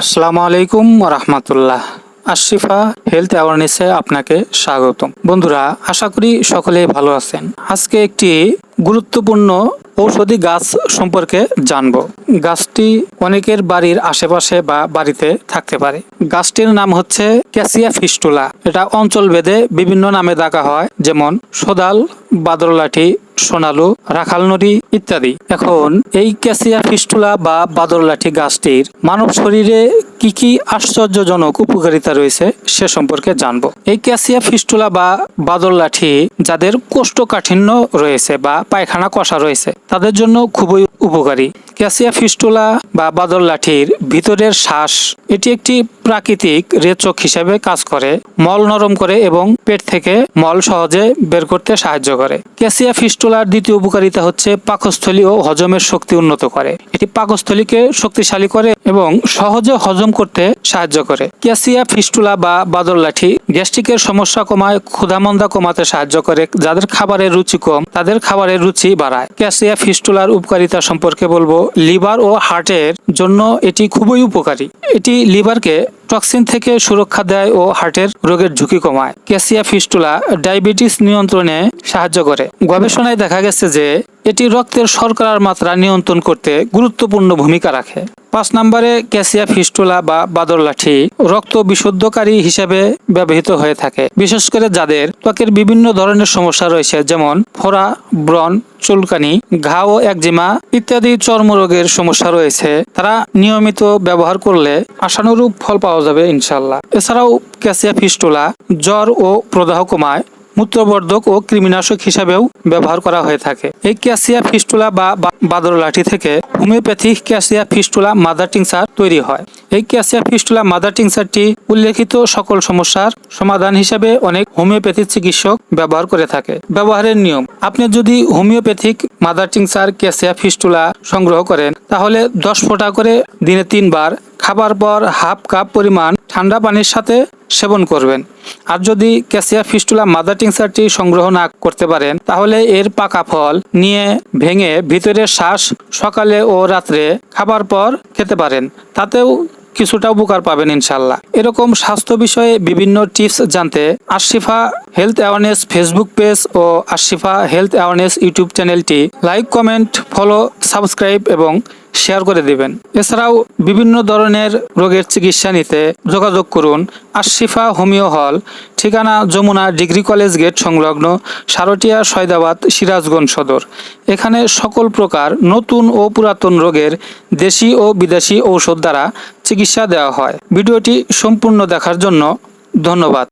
আসসালামু আলাইকুম রহমতুল্লাহ। আশিফা হেলথ অ্যাওয়ারনেসে আপনাকে স্বাগতম। বন্ধুরা, আশা করি সকলেই ভালো আছেন। আজকে একটি গুরুত্বপূর্ণ ঔষধি গাছ সম্পর্কে জানব। গাছটি অনেকের বাড়ির আশেপাশে বা বাড়িতে থাকতে পারে। গাছটির নাম হচ্ছে ক্যাসিয়া ফিস্টুলা। এটা অঞ্চল ভেদে বিভিন্ন নামে ডাকা হয়, যেমন সোদাল, বাদরলাঠি সোনালু, রাখাল নদী ইত্যাদি। এখন এই ক্যাসিয়া ফিস্টুলা বা বাদরলাঠি গাছটির মানব শরীরে কি কি আশ্চর্যজনক উপকারিতা রয়েছে সে সম্পর্কে জানব। এই ক্যাসিয়া ফিস্টুলা বা বাদরলাঠি যাদের কোষ্ঠকাঠিন্য রয়েছে বা পায়খানা কষা রয়েছে, তাদের জন্য খুবই উপকারী। ক্যাসিয়া ফিস্টুলা বা বাদর লাঠির ভিতরের শ্বাস, এটি একটি প্রাকৃতিক রেচক হিসেবে কাজ করে। মল নরম করে এবং পেট থেকে মল সহজে বের করতে সাহায্য করে। ক্যাসিয়া ফিস্টুলার দ্বিতীয় উপকারিতা হচ্ছে পাকস্থলী ও হজমের শক্তি উন্নত করে। এটি পাকস্থলীকে শক্তিশালী করে এবং সহজে হজম করতে সাহায্য করে। ক্যাসিয়া ফিস্টুলা বা বাদর লাঠি গ্যাস্ট্রিকের সমস্যা কমায়, ক্ষুধামন্দা কমাতে সাহায্য করে, যাদের খাবারের রুচি কম, তাদের খাবারের রুচি বাড়ায়। ক্যাসিয়া ফিস্টুলার উপকারিতা সম্পর্কে বলব লিভার ও হার্টের জন্য এটি খুবই উপকারী। এটি লিভারকে টক্সিন থেকে সুরক্ষা দেয় ও হার্টের রোগের ঝুঁকি কমায়। ক্যাসিয়া ফিস্টুলা ডায়াবেটিস নিয়ন্ত্রণে সাহায্য করে। গবেষণায় দেখা গেছে যে, এটি রক্তের শর্করার মাত্রা নিয়ন্ত্রণ করতে গুরুত্বপূর্ণ ভূমিকা রাখে। পাঁচ নম্বরে ক্যাসিয়া ফিস্টুলা বা বাদর লাঠি রক্ত বিশুদ্ধকারী হিসেবে ব্যবহৃত হয়ে থাকে, বিশেষ করে যাদের ত্বকের বিভিন্ন ধরনের সমস্যা রয়েছে, যেমন ফোড়া, ব্রণ, চুলকানি, ঘা ও একজিমা ইত্যাদি চর্মরোগের সমস্যা রয়েছে। তারা নিয়মিত ব্যবহার করলে আশানুরূপ ফল পাওয়া যাবে ইনশাল্লাহ এছাড়াও ক্যাসিয়া ফিস্টুলা জ্বর ও প্রদাহ কমায়, মূত্রবর্ধক ও কৃমিনাশক হিসাবেও ব্যবহার করা হয়ে থাকে। এই ক্যাসিয়া ফিস্টুলা বা বা- বাদর লাঠি থেকে homeopathic cassia fistula mother tincture তৈরি হয়। এই ক্যাসিয়া ফিস্টুলা মাদার টিংসারটি উল্লেখিত সকল সমস্যার সমাধান হিসাবে অনেক হোমিওপ্যাথিক চিকিৎসক ব্যবহার করে থাকে। ব্যবহারের নিয়ম, আপনি যদি homeopathic mother tincture cassia fistula সংগ্রহ করেন, তাহলে দশ ফোঁটা করে দিনে তিনবার খাবার পর হাফ কাপ পরিমাণ ঠান্ডা পানির সাথে সেবন করবেন। আর যদি ক্যাসিয়া ফিস্টুলা মাদার টিংসারটি সংগ্রহ না করতে পারেন, তাহলে এর পাকা ফল নিয়ে ভেঙে ভিতরের শ্বাস সকালে ও রাত্রে খাবার পর খেতে পারেন। তাতেও কিছুটা উপকার পাবেন ইনশাল্লাহ এরকম স্বাস্থ্য বিষয়ে বিভিন্ন টিপস জানতে Ashifa health awareness Facebook page ও আশিফা হেলথ অ্যাওয়ারনেস ইউটিউব চ্যানেলটি লাইক, কমেন্ট, ফলো, সাবস্ক্রাইব এবং শেয়ার করে দিবেন। এছাড়াও বিভিন্ন ধরনের রোগের চিকিৎসা নিতে যোগাযোগ করুন। আশিফা হোমিও হল, ঠিকানা যমুনা ডিগ্রি কলেজ গেট সংলগ্ন সারটিয়া সয়দাবাদ সিরাজগঞ্জ সদর। এখানে সকল প্রকার নতুন ও পুরাতন রোগের দেশি ও বিদেশি ঔষধ দ্বারা চিকিৎসা দেওয়া হয়। ভিডিওটি সম্পূর্ণ দেখার জন্য ধন্যবাদ।